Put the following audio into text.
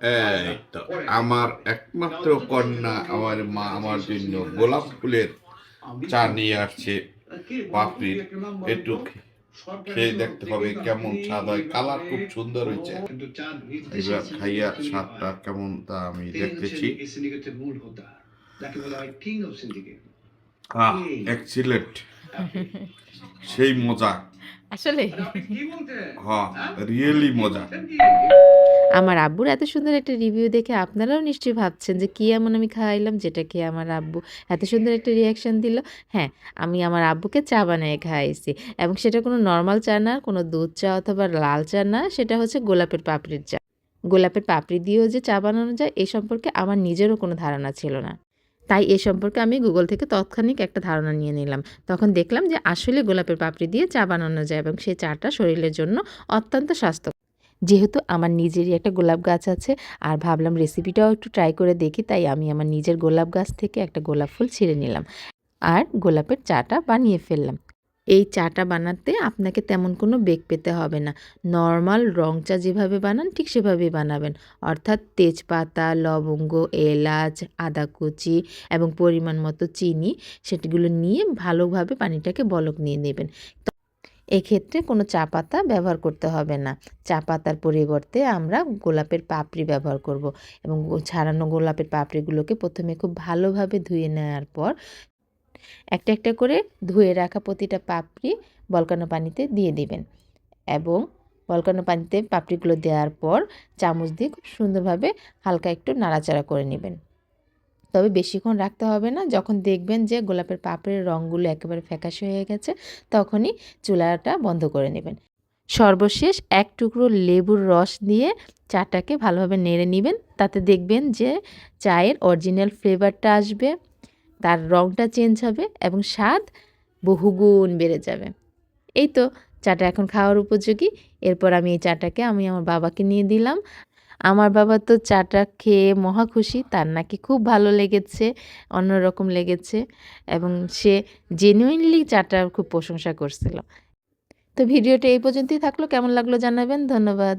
এই তো আমার একমাত্র কন্যা, আমার মা, আমার জন্য গোলাপ ফুলের চা নিয়ে আসছে। পাপড়ির একটু খেয়ে দেখতে হবে কেমন স্বাদ হয়। কালার খুব সুন্দর হয়েছে। এবার খাইয়া স্বাদটা কেমন তা আমি দেখতেছি। এক্সিলেন্ট সেই মজা। আসলে? হ্যাঁ? রিয়েলি মজা। আমার আব্বুর এত সুন্দর একটা রিভিউ দেখে আপনারাও নিশ্চয়ই ভাবছেন যে কী এমন আমি খাওয়াইলাম যেটা খেয়ে আমার আব্বু এত সুন্দর একটা রিয়াকশন দিল। হ্যাঁ আমি আমার আব্বুকে চা বানিয়ে খাওয়াইছি এবং সেটা কোনো নর্মাল চা না কোনো দুধ চা অথবা লাল চা না সেটা হচ্ছে গোলাপের পাপড়ির চা। গোলাপের পাপড়ি দিয়েও যে চা বানানো যায় এ সম্পর্কে আমার নিজেরও কোনো ধারণা ছিল না। তাই এ সম্পর্কে আমি গুগল থেকে তৎক্ষণিক একটা ধারণা নিয়ে নিলাম। তখন দেখলাম যে আসলে গোলাপের পাপড়ি দিয়ে চা বানানো যায় এবং সেই চাটা শরীরের জন্য অত্যন্ত স্বাস্থ্য যেহেতু আমার নিজেরই একটা গোলাপ গাছ আছে আর ভাবলাম রেসিপিটাও একটু ট্রাই করে দেখি, তাই আমি আমার নিজের গোলাপ গাছ থেকে একটা গোলাপ ফুল ছিঁড়ে নিলাম। আর গোলাপের চাটা বানিয়ে ফেললাম। এই চাটা বানাতে আপনাকে তেমন কোনো বেগ পেতে হবে না। নর্মাল রং চা যেভাবে বানান, ঠিক সেভাবেই বানাবেন। অর্থাৎ তেজপাতা, লবঙ্গ, এলাচ, আদা কুচি এবং পরিমাণ মতো চিনি সেটিগুলো নিয়ে ভালোভাবে পানিটাকে বলক নিয়ে নেবেন। এক্ষেত্রে কোনো চা পাতা ব্যবহার করতে হবে না। চা পাতার পরিবর্তে আমরা গোলাপের পাপড়ি ব্যবহার করব এবং ছাড়ানো গোলাপের পাপড়িগুলোকে প্রথমে খুব ভালোভাবে ধুয়ে নেওয়ার পর একটা একটা করে ধুয়ে রাখা প্রতিটা পাপড়ি বলকানো পানিতে দিয়ে দিবেন। এবং বলকানো পানিতে পাপড়িগুলো দেওয়ার পর চামচ দিয়ে খুব সুন্দরভাবে হালকা একটু নাড়াচাড়া করে নেবেন। তবে বেশিক্ষণ রাখতে হবে না, যখন দেখবেন যে গোলাপের পাপড়ির রঙগুলো একেবারে ফ্যাকাশে হয়ে গেছে, তখনই চুলাটা বন্ধ করে নেবেন। সর্বশেষ এক টুকরো লেবুর রস দিয়ে চাটাকে ভালোভাবে নেড়ে নেবেন, তাতে দেখবেন যে চায়ের অরিজিনাল ফ্লেভারটা আসবে। তার রঙটা চেঞ্জ হবে এবং স্বাদ বহুগুণ বেড়ে যাবে। এই তো চাটা এখন খাওয়ার উপযোগী। এরপর আমি এই চাটাকে আমি আমার বাবাকে নিয়ে দিলাম। আমার বাবা তো চাটা খেয়ে মহা খুশি। তার নাকি খুব ভালো লেগেছে, অন্যরকম লেগেছে এবং সে জেনুইনলি চাটার খুব প্রশংসা করছিল। তো ভিডিওটা এই পর্যন্তই থাকল। কেমন লাগল জানাবেন? ধন্যবাদ।